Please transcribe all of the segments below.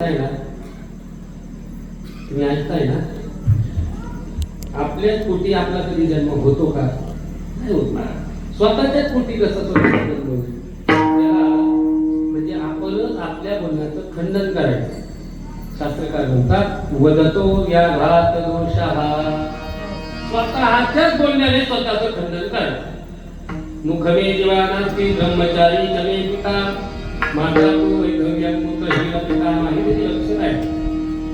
ना? तुम्ही ऐकताय ना? आपल्याच पोटी आपला कधी जन्म होतो का? नाही होत स्वतःच्याच पोटी कसा स्वतः जन्म म्हणजे आपणच आपल्या बोलण्याचं खंडन करायचं. शास्त्रकार म्हणतात वदतो या घात दोषहा स्वतःच्याच बोलण्याने स्वतःचं खंडन करायचं. मुखमे जीवानास्ती ब्रह्मचारी चमे पिता। माझा पिता लक्षण आहे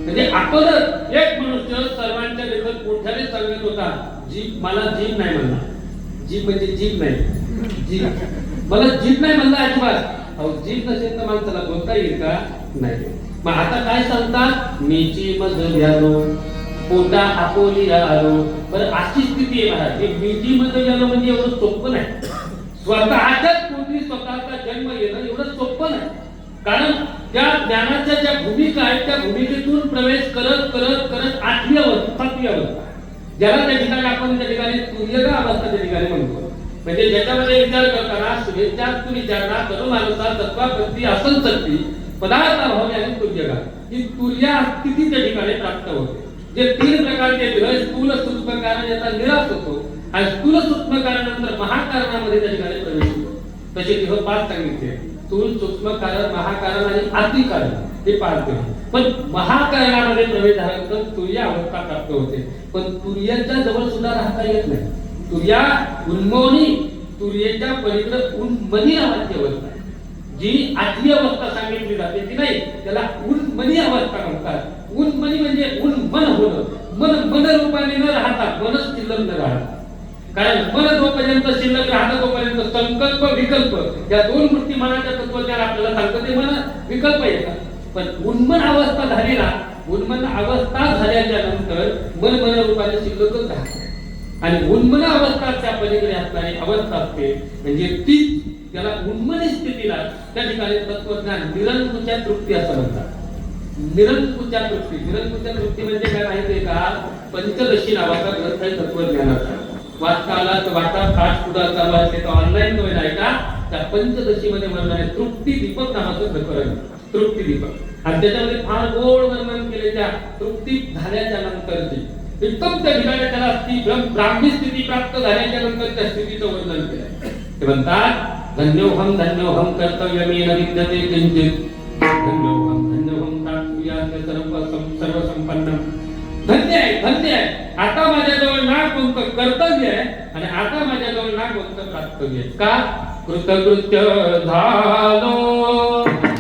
म्हणजे आपणच एक मनुष्य सर्वांच्या देखत मोठ्याने सांगत होता? जीभ मला जीभ नाही म्हणला. जीभ म्हणजे जीभ नाही. जीभ. मला जीभ नाही म्हणला अजिबात. अहो जीभ नसेल तर माणसाला बोलता येईल का? नाही. मग आता काय सांगतात मीची मज झालो पोटा आपोली आलो. बरं अशी स्थिती आहे महाराज. हे मीची मज झालं म्हणजे एवढं सोपं नाही. स्वतःच्याच पोटी स्वतःचा जन्म येणं एवढं सोपं नाही. कारण त्या ज्ञानाच्या ज्या भूमिका आहेत त्या भूमिकेतून प्रवेश करत करत करत आठवी अवस्था सातवी अवस्था ज्याला त्या ठिकाणी आपण त्या ठिकाणी तुल्यता अवस्था त्या ठिकाणी म्हणतो. म्हणजे ज्याच्यामध्ये विचार करताना शुभेच्छास्तु विचारणा करुमानुसा तत्वाप्रती असंसक्ती पदार्थ अभाव आणि तुल्यगा ही तुल्य स्थिती त्या ठिकाणी प्राप्त होते. जे तीन प्रकारचे ग्रह स्थूल सूक्ष्म कारण याचा निराश होतो आणि स्थूल सूक्ष्म कारणानंतर महाकारणामध्ये त्या ठिकाणी प्रवेश होतो. तसे तिथं पाच सांगितले. तूल सूक्ष्म कारण महाकारण आणि अतिकारण हे पाच ग्रह पण महाकारणामध्ये झालं तर तुर्य अवस्था प्राप्त होते. पण तुर्याच्या जवळ सुद्धा राहता येत नाही. तुर्या उन्मोनी तुर्याच्या पलीकडे उन्मनी नावाची अवस्था जी आठवी अवस्था सांगितली जाते ती नाही त्याला उन्मनी अवस्था म्हणतात. उन्मनी म्हणजे उन्मन होणं. मन मन रूपाने न राहता मनच शिल्लक न राहता कारण मन जोपर्यंत शिल्लक राहतं तोपर्यंत संकल्प विकल्प या दोन गोष्टी मनाच्या तत्वज्ञान आपल्याला सांगतं ते मन विकल्प येतात. पण उन्मन अवस्था झालेला उन्मन अवस्था झाल्याच्यानंतर मन मन रूपाने शिल्लकच राहत. आणि उन्मन अवस्था त्या पलीकडे असणारी अवस्था असते म्हणजे ती त्याला उन्मन स्थितीला त्या ठिकाणी तत्वज्ञान निरंकुच्या तृप्ती असं म्हणतात. निरंकुच्या तृप्ती. निरंकुच्या तृप्ती म्हणजे काय माहितीये का? पंचदशी नावाचा ग्रंथ आहे तत्वज्ञानाचा वाचता आला तर वाटा फास्ट पुढे चालू आहे तो ऑनलाईन नवीन आहे का? त्या पंचदशी मध्ये वर्णन आहे तृप्ती दीपक नावाचं प्रकरण. तृप्ती दीपक. आणि त्याच्यामध्ये फार गोड वर्णन केले त्या तृप्ती झाल्याच्या नंतरची. एकदम त्या ठिकाणी त्याला ती ब्राह्मी स्थिती प्राप्त झाल्याच्यानंतर त्या स्थितीचं वर्णन केलं ते म्हणतात धन्योहम धन्योहम कर्तव्यमेन विद्यते किंचित धन्योहम धन्योहम सर्व सर्व संपन्न धन्य आहे धन्य आहे. आता माझ्या ना कोणतं कर्तव्य आहे. आणि आता माझ्याजवळ ना कोणतं कर्तव्य आहे का? कृतकृत्य झालो.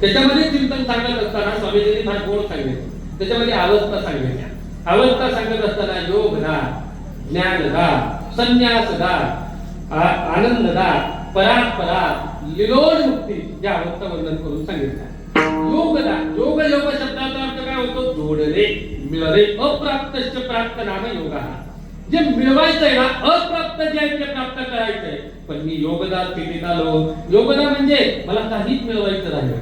त्याच्यामध्ये चिंतन सांगत असताना स्वामीजींनी फार गोड सांगितलं. त्याच्यामध्ये अवस्था सांगितल्या. अवस्था सांगत असताना योगदा संन्यास दा आनंद आनंददा परात्परा लिलोड मुक्ती या अवस्था वर्णन करून सांगितल्या. योगदा योग योग शब्दाचा अर्थ काय होतो? जोडणे मिळणे अप्राप्त प्राप्त नाम योगा. जे मिळवायचंय ना अप्राप्त जे आहे ते प्राप्त करायचंय. पण मी योगदा स्थितीत आलो. योगदा म्हणजे मला काहीच मिळवायचं राहिलं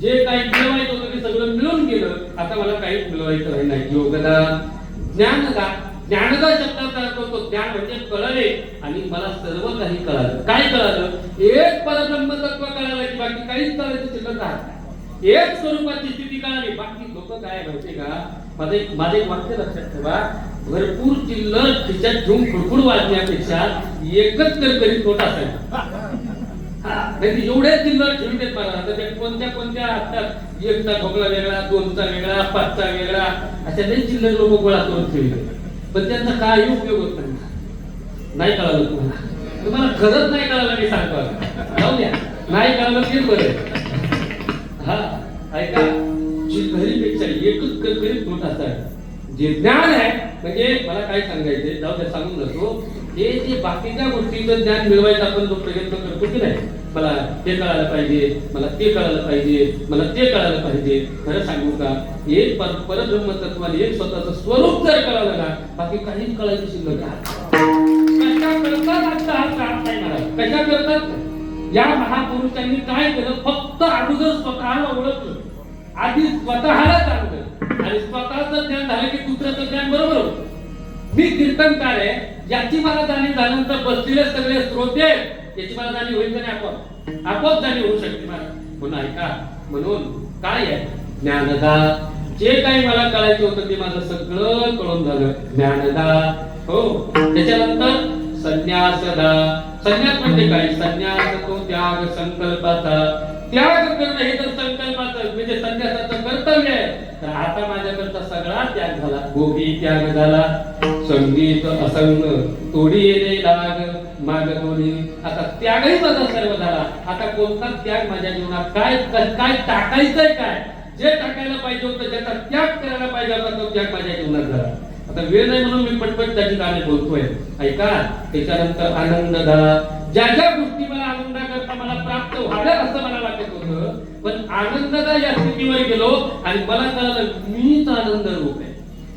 जे काही मिळवायचं होतं ते सगळं मिळून गेलं आता मला काहीच मिळवायचं राहिलं नाही. योगदा ज्ञानदा ज्ञानदा शब्दाचा अर्थ होतो ज्ञान म्हणजे कळले आणि मला सर्व काही कळालं. काय कळालं? एक परब्रह्म तत्व कळालं की बाकी काहीच कळायचं शिल्लक राहत एक स्वरूपाची स्थिती कळाली. बाकी लोक काय माहिती का? माझं एक माझं एक वाक्य लक्षात ठेवा. भरपूर चिल्लर खिशात घेऊन खुडखुड वाजण्यापेक्षा एकच करकरी तोटा असायचा. नाही तर चिल्लर ठेवून देत मला आता त्या कोणत्या कोणत्या असतात एकचा ठोकळा वेगळा दोनचा वेगळा पाचचा वेगळा अशा लई चिल्लर लोक गोळा करून ठेवले. पण त्यांचा काही उपयोग होत नाही. नाही कळालं तुम्हाला. तुम्हाला खरंच नाही कळालं मी सांगतो जाऊ द्या. नाही कळालं तेच बरं हा ऐका. जिल्हरीपेक्षा एकच कणकणीत मोठा असा आहे. जे ज्ञान आहे म्हणजे मला काय सांगायचे जाऊ द्या सांगून नसतो हे जे बाकीच्या गोष्टीचं ज्ञान मिळवायचा आपण जो प्रयत्न करतो की नाही मला ते कळायला पाहिजे मला ते कळायला पाहिजे मला ते कळायला पाहिजे खरं सांगू का? एक पर परब्रह्म तत्वाने एक स्वतःचं स्वरूप जर कळालं ना बाकी काहीच कळायचं शिल्लक नाही. कशा करतात? या महापुरुषांनी काय केलं? फक्त अगोदर स्वतःला ओळखलं. आधी स्वतःला जाणलं. आणि स्वतःच ज्ञान झालं की दुसऱ्याचं ज्ञान बरोबर मी कीर्तनकार आहे. याची मला जाणीव झाल्यानंतर बसलेले सगळे श्रोते याची मला जाणीव होईल का नाही आपोआप? आपोआप जाणीव होऊ शकते मला. म्हणून ऐका म्हणून काय आहे? ज्ञानदा. जे काही मला कळायचं होतं ते माझं सगळं कळून झालं. ज्ञानदा. हो. त्याच्यानंतर संन्यासदा. संन्यास म्हणजे काय? संन्यास तो त्याग संकल्पाचा. त्याग करणं हे तर संकल्पाचं म्हणजे संन्यासाचं कर्तव्य आहे. तर आता सगळा त्याग झाला. गोपी त्याग झाला. संगीत असंग तोडी येणे लाग. माग तोडी आता त्यागही माझा सर्व झाला. आता कोणता त्याग माझ्या जीवनात? काय काय टाकायचंय काय? जे टाकायला पाहिजे होतं ज्याचा त्याग करायला पाहिजे होता तो त्याग माझ्या जीवनात झाला. आता वेळ नाही म्हणून मी पटपट त्या ठिकाणी बोलतोय. ऐका त्याच्यानंतर आनंद झाला. ज्या ज्या गोष्टी मला आनंदाकरता मला प्राप्त व्हाव्या असं पण या स्थितीवर गेलो आणि मला कळलं मीच आनंद रूप आहे.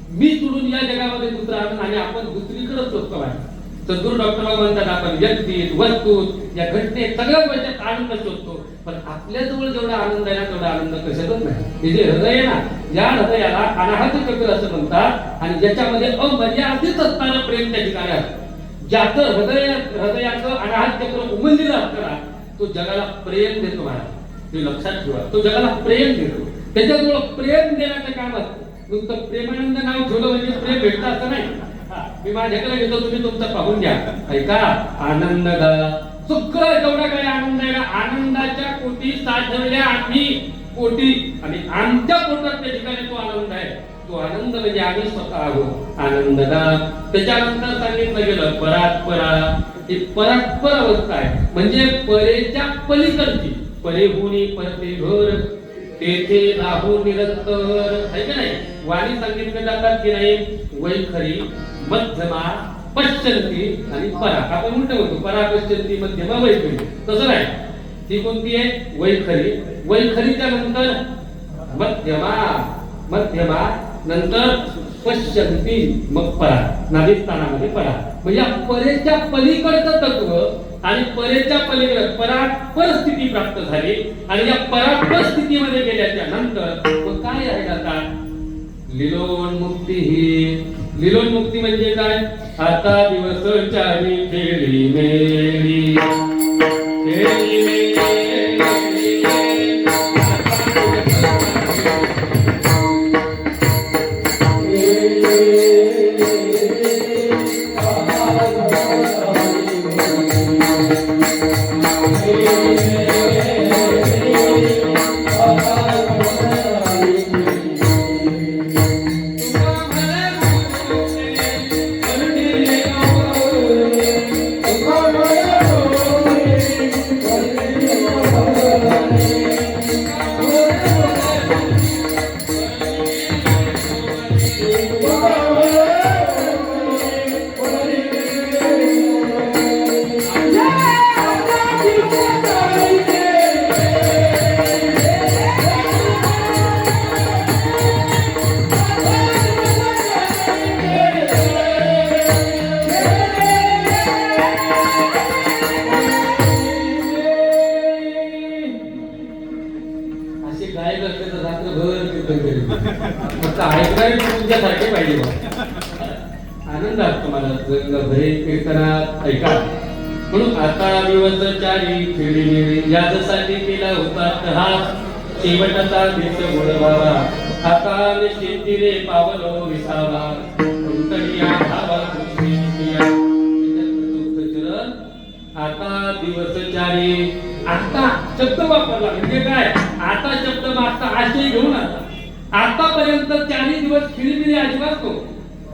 मी सोडून या जगामध्ये दुसरा आनंद आणि आपण दुसरीकडे शोधतो आहे सद्गुरू डॉक्टर बाबा म्हणतात आपण व्यक्तीत वस्तूत या घटनेत सगळ्या गोष्टीत आनंद शोधतो. पण आपल्या जवळ जेवढा आनंद आहे ना तेवढा आनंद कशातच नाही. हे जे हृदय आहे ना या हृदयाला अनाहत चक्र असं म्हणतात आणि ज्याच्यामध्ये अमर्यादित असताना प्रेम त्या ठिकाणी असतं. ज्याचं हृदय हृदयाचं अनाहत चक्र उमललेलं असताना तो जगाला प्रेम देतो महाराज. हे लक्षात ठेवा. तो जगाला प्रेम देतो. त्याच्याजवळ प्रेम देण्याचं काम असतं. नुसतं प्रेमानंद नाव ठेवलं म्हणजे प्रेम भेटतं असं नाही. हा, मी माझ्याकडे घेतो तुम्ही तुमचं पाहून घ्या. ऐका आनंद सुख जेवढा काही आनंद आहे आनंदाच्या कोटी साठवल्या आम्ही. कोटी आणि आमच्या पोटात त्या ठिकाणी तो आनंद आहे. तो आनंद म्हणजे आम्ही स्वतः आहोत. आनंददा त्याच्यानंतर सांगितलं गेलं परात परा ही परात्पर अवस्था आहे. म्हणजे परेच्या पलीकडची. परे होणी परते घर तेथे राहू निरंतर. आहे का नाही? वाणी सांगितले जातात की नाही? वैखरी मध्यमा पश्चंती आणि परा आपण उलट म्हणतो परा पश्चंती मध्यमा वैखरी. तसं नाही. ती कोणती आहे? वैखरी. वैखरीच्या नंतर मध्यमा. मध्यमा नंतर पश्चंती मग परा नाभिस्थानामध्ये परा म्हणजे परेच्या पलीकडचं तत्व आणि परेच्या पलीकडे परात्पर स्थिती प्राप्त झाली. आणि या परात्पर स्थितीमध्ये गेल्याच्यानंतर मग काय आहे आता? लिलोन्मुक्ती ही. लिलोन्मुक्ती म्हणजे काय? आता दिवस चारी खेळी मेली. शेवटचा देश गोडवावा हाताने शेतीने पावलो विसावा. कुंतडिया धावा कुंतडिया चरण आता दिवस चारी आता शब्द वापरला म्हणजे काय? आता शब्द मागचा आशय घेऊन आता. आतापर्यंत चारही दिवस खिळबिळी अजिबात तो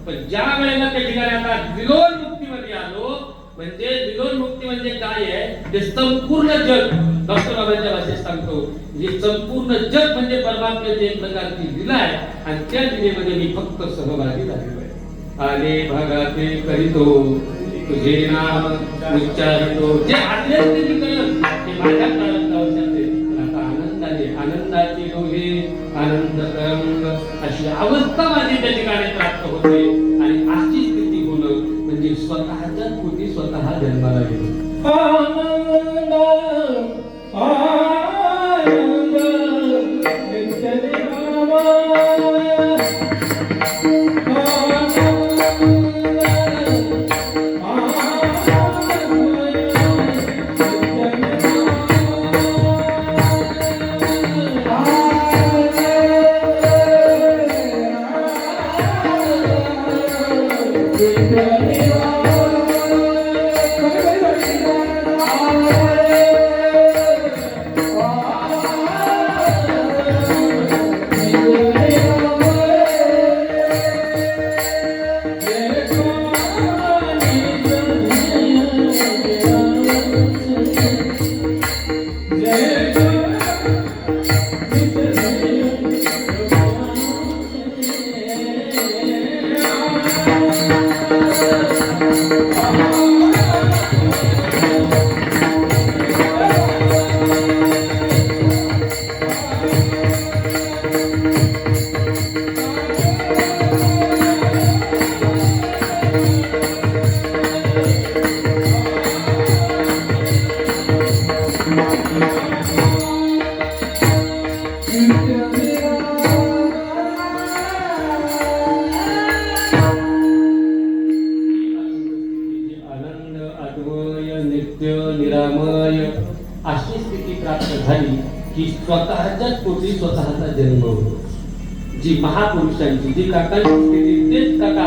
पण ज्या वेळेला त्या ठिकाणी आता विलोन मुक्तीमध्ये आलो म्हणजे विलोन मुक्ती म्हणजे काय आहे? ते संपूर्ण जग डॉक्टर बाबांच्या भाषेत सांगतो. हे संपूर्ण जग म्हणजे परमात्म्याची एक प्रकारची लीला आहे. आणि त्या लिलेमध्ये मी फक्त सहभागी झालेलो आहे. आले भागाते करीतो तुझे नाम उच्चारितो. जे आदल्या मी ते माझ्या काळात आता आनंदाने आनंदाची डोळे आनंद तरंग अशी अवस्था माझी त्या ठिकाणी प्राप्त होते. आणि अशी स्थिती होणं म्हणजे स्वतःच्या पोटी स्वतः जन्माला गेलो. काकांची स्थिती तेच काका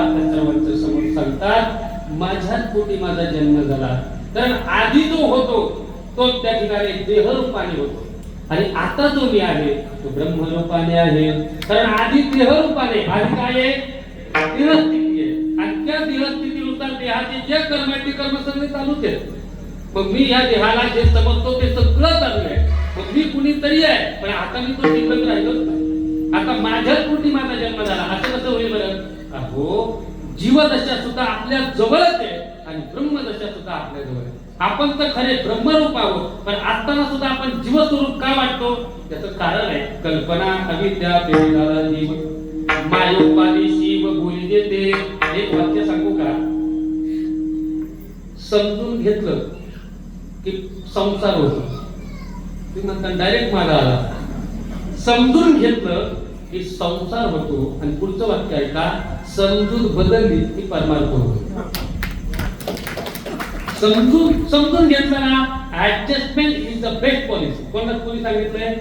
समोर सांगतात माझ्याच पोटी माझा जन्म झाला. कारण आधी जो होतो तो त्या ठिकाणी देहरूपाने होतो. आणि आता जो मी आहे तो ब्रह्मरूपाने आहे. कारण आधी देहरूपाने आधी काय आहे? देहस्थिती आहे. आणि त्या देहस्थितीनुसार देहाचे जे कर्म आहे ते कर्म सगळे चालूच आहेत. मग मी या देहाला जे समजतो ते सगळं चालू आहे. मग मी कुणीतरी आहे पण आता मी तो शिल्लक राहिलोच नाही. आता माझ्याच पोटी माझा जन्म झाला असं कसं होईल बरं? अहो जीवदशा सुद्धा आपल्या जवळच आहे आणि ब्रह्मदशा सुद्धा आपल्या जवळ आहे. आपण तर खरे ब्रह्मरूप आहोत पण असताना सुद्धा आपण जीवस्वरूप का वाटतो? त्याचं कारण आहे कल्पना अविद्या जीव. मायोपाली शिव बोली देते. एक वाक्य सांगू का? समजून घेतलं की संसार होतो. तुम्ही म्हणता डायरेक्ट माझा आला. समजून घेतलं की संसार होतो आणि पुढचं वाक्य आहे का समजून बदलली की परमार्थ होतो. समजून समजून घेतलं ना adjustment is the best policy कोणाला कोणी सांगितलंय?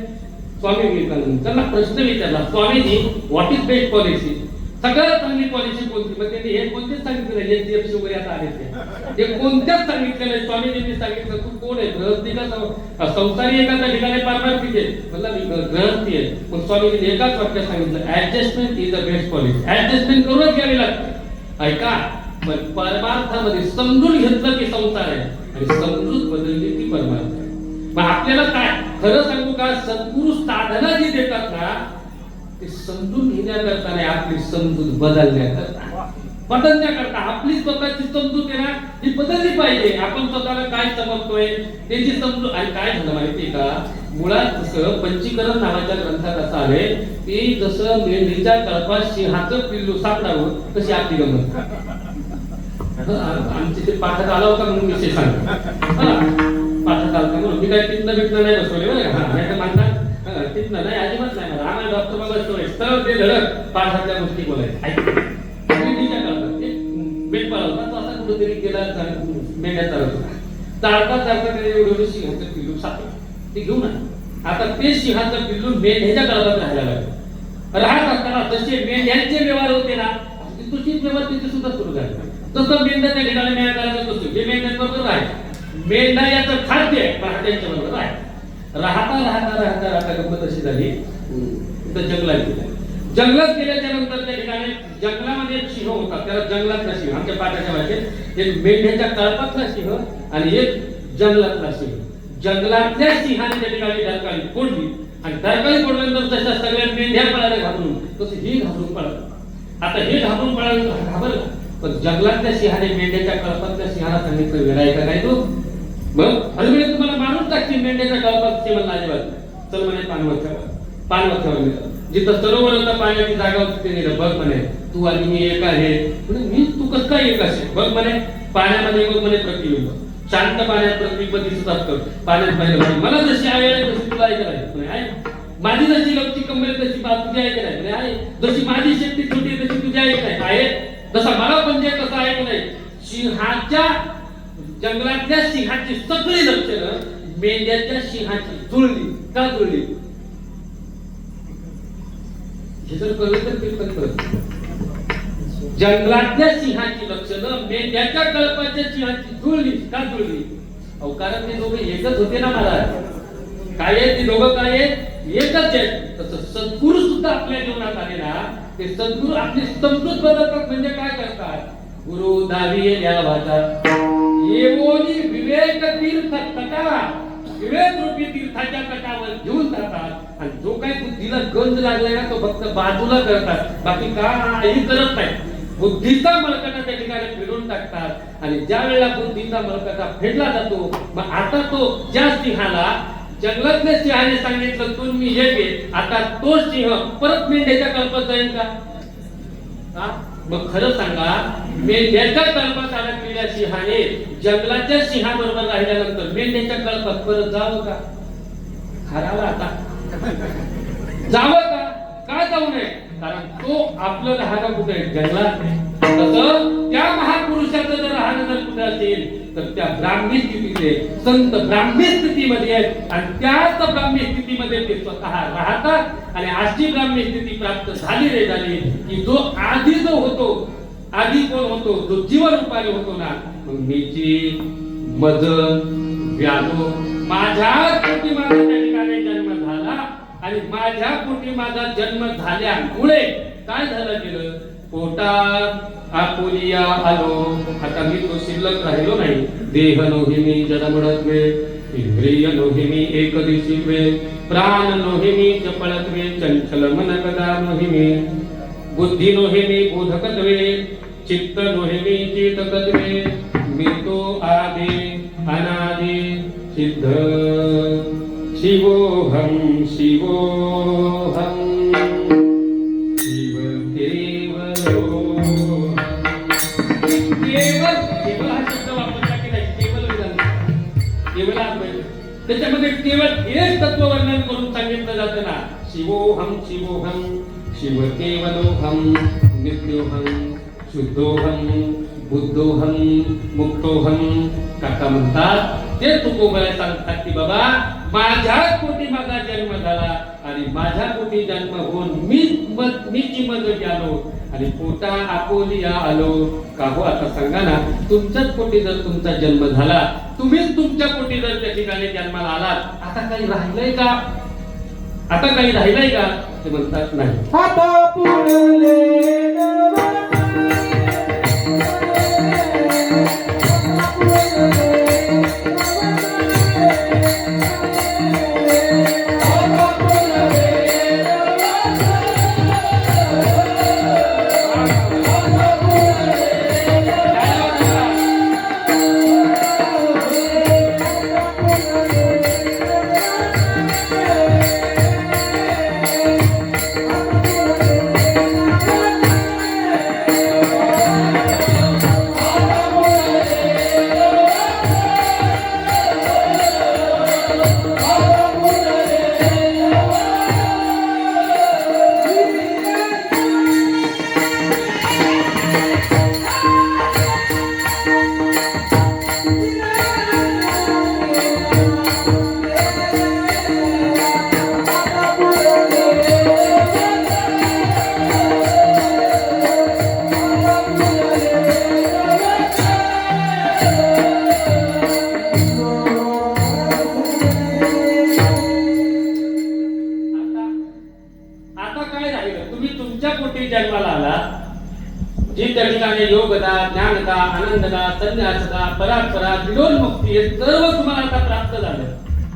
स्वामी विवेकानंद. त्यांना प्रश्न विचारला Swamiji what is best policy सगळ्यात चांगली पॉलिसी कोणती? मग त्यांनी हे कोणतेच सांगितलं एचडीएफसी वगैरे आता आले ते. कोणत्याच सांगितलेलं नाही? स्वामीजींनी सांगितलं तू कोण आहे? ग्रहस्थी का संसारी एखादा ठिकाणी पारमार्थिक आहे मी ग्रहस्थी आहे. पण स्वामीजींनी एकाच वाक्यात सांगितलं adjustment is a best policy adjustment करूनच घ्यावी लागते. ऐका पण परमार्थामध्ये समजून घेतलं की संसार आहे आणि समजून बदलली की परमार्थ आहे. मग आपल्याला काय? खरं सांगू का? सद्गुरु साधना जी देतात ना ते समजून घेण्याकरता नाही आपली समजूत बदलण्याकरता. बदलण्याकरता आपली स्वतःची समजूत आहे ना ही बदलली पाहिजे. आपण स्वतःला काय समजतोय त्याची समजूत आणि काय झालं माहितीये का? मुळात जसं पंचीकरण नावाच्या ग्रंथात असं आहे की जसं मेंढीच्या कळपात सिंहाचं पिल्लू सापडावं तशी आपली गमत. आमचे ते पाठात आला होता म्हणून विषय सांगतो हा, पाठात आला होता म्हणून. मी काय तिथलं भेटलं नाही बसवले बरं का? नाही तर म्हणतात हा, नाही. अजिबात नाही मला. आम्हाला डॉक्टर बाबा सवय तर ते धडक पाठातल्या गोष्टी बोलायचं. ऐक. मेंढीच्या होता तो असा कुठेतरी गेला मेंढ्या चालत होता. चालता चालता त्याने एवढं सिंहाचं पिल्लू सापडलं. ते घेऊ ना आता ते सिंहाचं पिल्लू मेंढ्याच्या कळपात राहायला लागलं. राहत असताना जसे मेंढ्यांचे व्यवहार होते ना तुझीच व्यवहार तिथे सुद्धा सुरू झाले. तसं मेंढ्या त्या ठिकाणी मेंढ्या करायचं तसं जे मेंढ्यांबरोबर आहे मेंढा याचं खाद्य आहे पहाट्यांच्या बरोबर आहे राहता राहता राहता राहता गंमत अशी झाली. तर जंगलात गेलं. जंगलात गेल्याच्यानंतर त्या ठिकाणी जंगलामध्ये एक सिंह होता. त्याला जंगलातला सिंह आमच्या पाठाच्या भाषेत एक मेंढ्याच्या कळपातला सिंह आणि एक जंगलातला सिंह. जंगलातल्या सिंहाने त्या ठिकाणी डरकाळी फोडली आणि डरकाळी फोडल्यानंतर तशा सगळ्या मेंढ्या पळायला घाबरून. तसं ही घाबरून पळालं. आता हे घाबरून पळालं घाबरला. पण जंगलातल्या सिंहाने मेंढ्याच्या कळपातल्या सिंहाला सांगितलं वेळाय काय तो मग हरवेळी तुम्हाला? मारून टाकतील मेंढ्याच्या कळपात ते म्हणलं अजिबात चल म्हणे पानवथ्यावर. पानवथ्यावर नेलं जिथं सरोवर होतं पाण्याची जागा होती ते नेलं बघ म्हणे तू आणि मी एक आहे. म्हणे मी? तू कसं काय एक असे? बघ म्हणे पाण्यामध्ये बघ म्हणे प्रतिबिंब. शांत पाण्यात प्रतिबिंब दिसत असतं पाण्यात पाहिलं मला जशी आहे तशी तुला ऐकायला आहे. माझी जशी लवची कंबरी तशी बा तुझी ऐकत आहे म्हणे आहे. जशी माझी शक्ती छोटी तशी तुझी ऐकत आहे आहे. जसा मला पण जे कसं ऐकत आहे सिंहाच्या जंगलातल्या सिंहाची सगळी लक्षणं मेंढ्याच्या सिंहाची जुळली का जुळली हे जर कळलं तर ते कळत जंगलातल्या सिंहाची लक्षणं मेंढ्याच्या कळपाच्या सिंहाची जुळली का जुळली अहो कारण ते दोघे एकच होते ना मला काय आहेत ते दोघं? काय आहेत? एकच आहेत. तसं सद्गुरू सुद्धा आपल्या जीवनात आले ना ते सद्गुरू आपली समजूत बदलतात म्हणजे काय करतात? गुरु दावी या भातात येवोनी विवेक तीर्थ तटा विवेक रूपी तीर्थाच्या कटावर घेऊन जातात. आणि जो काही बुद्धीला गंज लागलाय ना तो फक्त बाजूला करतात. बाकी काही करत नाही. बुद्धीचा मलकटा त्या ठिकाणी फिरून टाकतात. आणि ज्या वेळेला बुद्धीचा मलकटा फेडला जातो मग आता तो ज्या सिंहाला जंगलातल्या सिंहाने सांगितलं तुम्ही मी हे घे. आता तो सिंह परत मेंढ्याच्या कल्पत जाईल का? मग खरं सांगा मेंढ्याच्या कळपात अडकलेल्या सिंहाने जंगलाच्या सिंहाबरोबर राहिल्यानंतर मेंढ्याच्या कळपात परत जावं का? हरावा आता. जावं का जाऊ नये? कारण तो आपलं राहणं कुठे आहे? जंगलात तसं त्या महापुरुषाचं जर राहणं जर कुठे असेल तर त्या ब्राह्मी स्थितीमध्ये संत ब्राह्मी स्थितीमध्ये आहेत. आणि त्याच ब्राह्मी स्थितीमध्ये ते स्वतः राहतात. आणि अशी ब्राह्मी स्थिती प्राप्त झाली रे झाली की जो आधी जो होतो आधी कोण होतो? जो जीवन उपाय होतो ना मग मीची मदन व्यालो माझ्या पोटी आणि माझ्या पोटी माझा जन्म झाल्यामुळे काय झालं गेलं? पोटात आपुलिया आलो. आता मी तो शिल्लक राहिलो नाही. देह नोही जडमडत वे इंद्रिय नोही एक दिवशी वे प्राण नोही चपळत वे चंचल मन कदा नोही बुद्धी नोहे बोधकत वे चित्त नोहे चेतकत वे मी तो आदि अनादि सिद्ध. शिवोऽहं शिवोऽहम् शिव केवलोहम. केवल हा शब्द वापरला केवल वेदांत त्याच्यामध्ये केवळ हेच तत्व वर्णन करून सांगितलं जातं ना. शिवोहम शिवोहम शिव केवलोहम नित्योहम शुद्धोहम बुद्धोहम मुक्तोहम काका म्हणतात ते तुकोबाला सांगतात की बाबा माझ्या पोटी माझा जन्म झाला आणि माझ्या पोटी जन्म होऊन मी मत मीची मदत आलो आणि पोटा आपोलिया आलो. का हो आता सांगा ना तुमच्याच पोटी जर तुमचा जन्म झाला तुम्हीच तुमच्या पोटी जर त्या ठिकाणी जन्माला आलात आता काही राहिलंय का? आता काही राहिलंय का? ते म्हणतात नाही.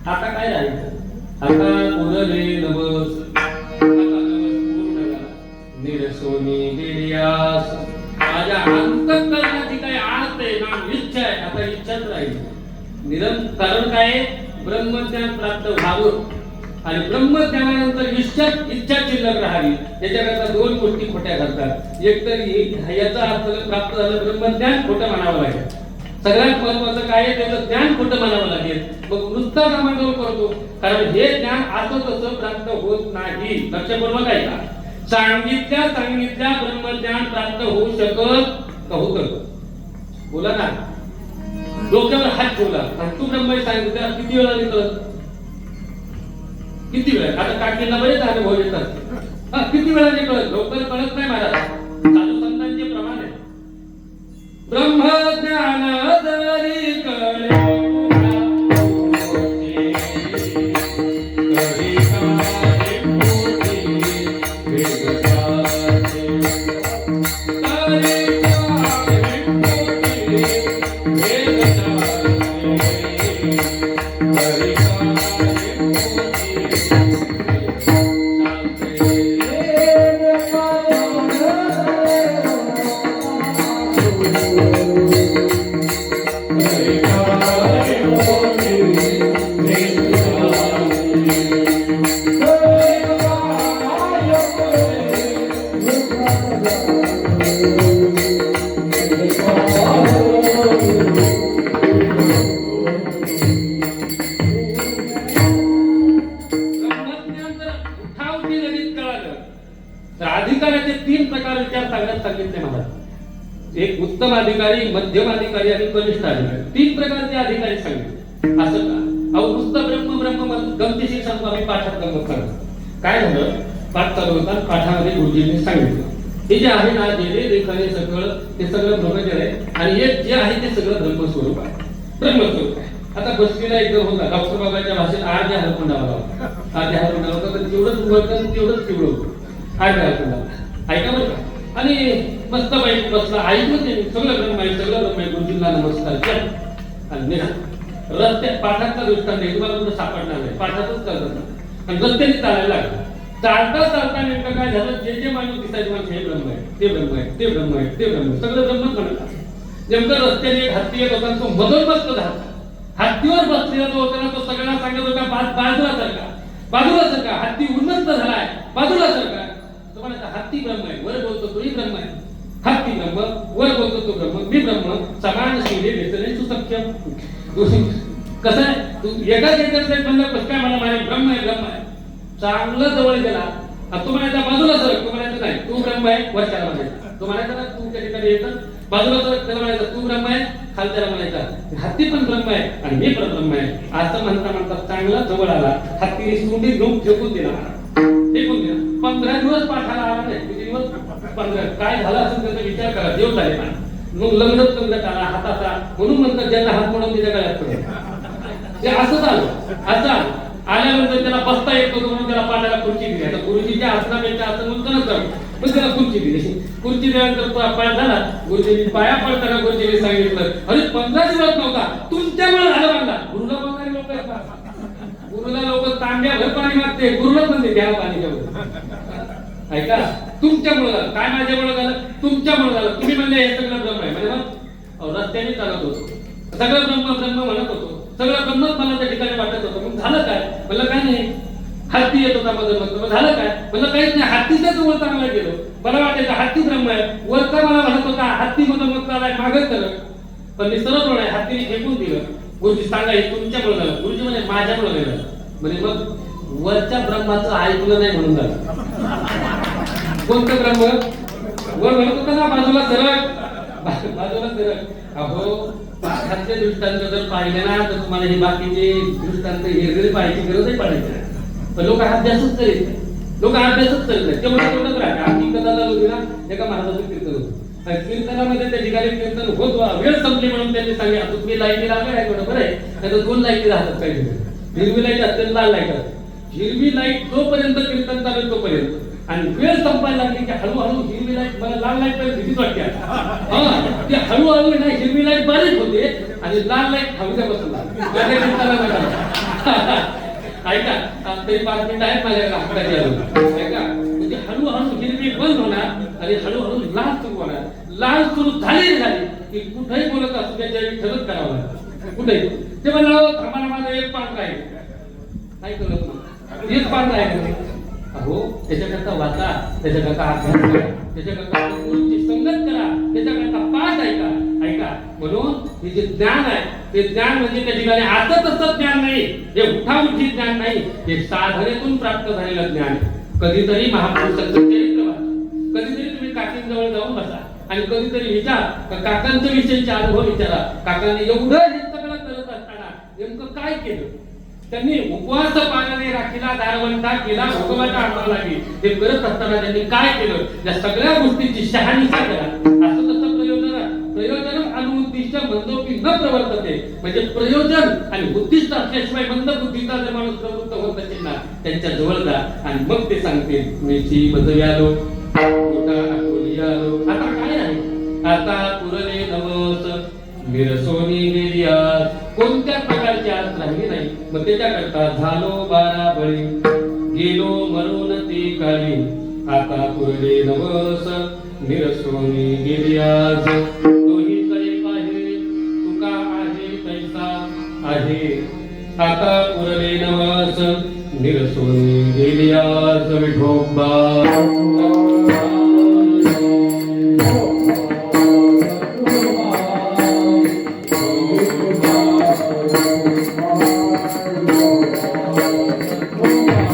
आता काय राहायचं? आता उरले नवस. निरसोनी माझ्या अंतकरणाची काय आत आहे ना इच्छा आहे. आता इच्छाच राहील. निरं कारण काय आहे? ब्रह्मज्ञान प्राप्त व्हावं. आणि ब्रह्मज्ञानानंतर इच्छा इच्छा शिल्लक राहावी. याच्याकरता दोन गोष्टी खोट्या घालतात एक तर याचा अर्थ प्राप्त झालं ब्रह्मज्ञान खोटं म्हणावं लागेल. सगळ्यात महत्वाचं काय आहे? त्याचं ज्ञान खोटं म्हणावं लागेल. मग नुसता कामांडव करतो कारण हे ज्ञान असं तसं प्राप्त होत नाही. लक्षपूर्वक आहे का? सांगितल्या सांगितल्या ब्रह्मज्ञान प्राप्त होऊ शकत का होत बोला ना. डोक्यावर हात ठेवला. तू ब्रह्म सांगितलं किती वेळा निकळत किती वेळा? आता काकींना बरेच अनुभव येतात. हा किती वेळा निकळत लवकर अधिकारी मध्यम अधिकारी आणि कनिष्ठ अधिकारी. तीन प्रकारचे अधिकारी सांगितले. असं का? अहो नुसतं ब्रह्म ब्रह्म म्हणून गमतीशीर सांगतो आम्ही पाठात गमत सांगतो काय झालं? पाठ चालू होता पाठामध्ये गुरुजींनी सांगितलं. हे जे आहे ना जे रेखाने सगळं ते सगळं ब्रह्मचर्य आहे. आणि हे जे आहे ते सगळं ब्रह्मस्वरूप आहे. ब्रह्मस्वरूप आहे. आता बसलेला एकदम होता डॉक्टर बाबाच्या भाषेत आठ द्या हरकुंडावा होता. आठ द्या हरकुंडावा होता तर तेवढंच उघडतं तेवढंच तेवढं होतं. आठ द्या हरकुंडावा ऐका बरं का? आणि मस्त बाईक बसला ऐकलं ते सगळं रंग आहे सगळं रंग आहे गुरुजींना नमस्कार केला. आणि निघा रस्त्यात पाठाचा दृष्टांत आहे तुम्हाला कुठं सापडणार नाही. पाठातच चालत नाही आणि रस्त्याने चालायला लागलं. चालता चालता नेमकं काय झालं? जे जे माणूस दिसायचे माणसं हे ब्रह्म आहे ते ब्रह्म आहे ते ब्रह्म आहे ते ब्रह्म आहे सगळं ब्रह्मच म्हणत नेमकं रस्त्याने एक हत्ती येत होता तो मधून बसतो झाला. हत्तीवर बसलेला जो होता ना तो सगळ्यांना सांगत होता "बा- बाजूला सरका बाजूला सरका हत्ती उन्नत झालाय बाजूला सरका तो म्हणायचा हत्ती ब्रह्म आहे वर बोलतो तोही ब्रह्म आहे. हत्ती ब्रह्म वर बोलतो तो ब्रह्म मी ब्रह्म समान सूर्य व्यसने सुसख्य कसं आहे तू एकाच एकच म्हणलं कसं काय मला माहिती ब्रह्म आहे ब्रह्म आहे चांगलं जवळ गेला आता तू म्हणायचा बाजूला सर तू म्हणायचं नाही तू ब्रह्म आहे वरच्याला म्हणायचा तू म्हणायचा ना तू त्या ठिकाणी येतं बाजूला सर त्याला म्हणायचं तू ब्रह्म आहे खालच्याला म्हणायचा हत्ती पण ब्रह्म आहे आणि मी पण ब्रह्म आहे असं म्हणता म्हणता चांगला जवळ आला हत्तीने सुंडी घेऊन फेकून दिला फेकून दिला पंधरा दिवस पाठाला आला नाही पंधरा काय झालं असं त्याचा विचार करा. देव झाले मग लग्नच लग्नात आला हाताचा. म्हणून म्हणतात ज्याचा हात म्हणून त्याच्या गळ्यात ते असं झालं असं आल्यानंतर त्याला बसता येत म्हणून त्याला पाण्याला खुर्ची दिली. आता गुरुजीच्या आसनापेक्षा असं नव्हतं ना पण त्याला खुर्ची दिली. खुर्ची दिल्यानंतर पाय झाला. गुरुजींनी पाया पडताना गुरुजींनी सांगितलं अरे पंधरा दिवस नव्हता. तुमच्यामुळे झालं म्हणला गुरुला बघणारे लोक गुरुला लोक तांब्या भर पाणी मागते. गुरुला पण द्या पाणी जेवढं ऐका. तुमच्यामुळे झालं. काय माझ्यामुळे झालं? तुमच्यामुळे झालं. तुम्ही म्हणले हे सगळं ब्रह्म आहे. म्हणजे मग रस्त्याने चालत होतो. सगळं ब्रह्म ब्रह्म म्हणत होतो. सगळं ब्रह्मच मला त्या ठिकाणी वाटत होतं. मग झालं काय? म्हणलं काय नाही. हत्ती येत होता मधून मग झालं काय? म्हणलं काहीच नाही. हत्तीच्याच वरता मला गेलो. मला वाटायचं हत्ती ब्रह्म आहे. वरचा मला म्हणत होता हत्ती मधून मग चालाय मागत करत पण मी सरळ आहे हत्तीने फेकून दिलं. गुरुजी सांगा हे तुमच्यामुळे झालं. गुरुजी म्हणजे माझ्यामुळे झालं. म्हणजे मग वरच्या ब्रह्माचं ऐकलं नाही म्हणून झालं. कोणतं ब्रह्म वर म्हणत होता ना बाजूला सरळ. बाजूला सरळ. अहो पाठातले दृष्टांत जर पाहिले ना तर तुम्हाला हे बाकीचे दृष्टांत हे पाहायची गरजही पडायची पण लोक अभ्यासच करीत लोक अभ्यासच करत नाही म्हणजे कोणतं राहते आम्ही कथा झाली होती ना एका महाराजाचं कीर्तन होतं. कीर्तनामध्ये त्या ठिकाणी कीर्तन होत वा- वेळ संपली म्हणून त्यांनी सांगितलं आता तुम्ही लाईटी लागले आहे बरोबर बरं आहे. नाही तर दोन लाईटी राहतात काही हिरवी लाइट असते लाल लाइट असते. हिरवी लाइट जोपर्यंत कीर्तन चालेल तोपर्यंत. आणि वेळ संपायला लागली की हळूहळू हिरवी लाइट मला लाल लाइट पण भीतीच वाटते आता. हा ती हळूहळू ना हिरवी लाइट बारीक होते आणि लाल लाइट हवीच्या बसला ऐका ते तरी पाच मिनिट आहेत माझ्या आकड्याची ऐका म्हणजे हळूहळू हिरवी बंद होणार आणि हळूहळू लाल सुरू होणार. लाल सुरू झाली झाली. की कुठेही बोलत असू त्याच्या ठरत करावं लागतं कुठेही. ते म्हणलं थांबा माझं एक पाठ राहील काय करत नाही एक पाठ राहील अहो त्याच्याकरता वाचा त्याच्याकरता अभ्यास करा त्याच्याकरता गुरुची संगत करा त्याच्याकरता पाठ ऐका ऐका. म्हणून हे जे ज्ञान आहे ते ज्ञान म्हणजे त्या ठिकाणी असं तसं ज्ञान नाही हे उठाउठी ज्ञान नाही हे साधनेतून प्राप्त झालेलं ज्ञान कधीतरी महापुरुषांचं चरित्र वाचा. कधीतरी तुम्ही काकींजवळ जाऊन बसा आणि कधीतरी विचार काकांच्या विषयीचे अनुभव विचारा. काकांनी एवढं हे सगळं करत असताना नेमकं काय केलं? त्यांनी उपवास पानाने राखीला दारवंता केला भोगवाचा आणावा लागेल. हे करत असताना त्यांनी काय केलं? या सगळ्या गोष्टींची शहानिशा करा? असं तसं प्रयोजन प्रयोजन आणि उद्दिष्ट मंदोपी न प्रवर्तते. म्हणजे प्रयोजन आणि उद्दिष्ट असल्याशिवाय मंद बुद्धीचा जर माणूस प्रवृत्त होत असेल ना त्यांच्या जवळ जा आणि मग ते सांगतील मीची बदवी आलो. नाही मग झालो बारा बळी गेलो म्हणून ती काळी आता पुरले नवस. निरसोनी गेली आज. तोही कडे पाहिजे तुका आहे तैसा आहे. आता पुरले नवस. निरसोनी गेली आज विठोबा.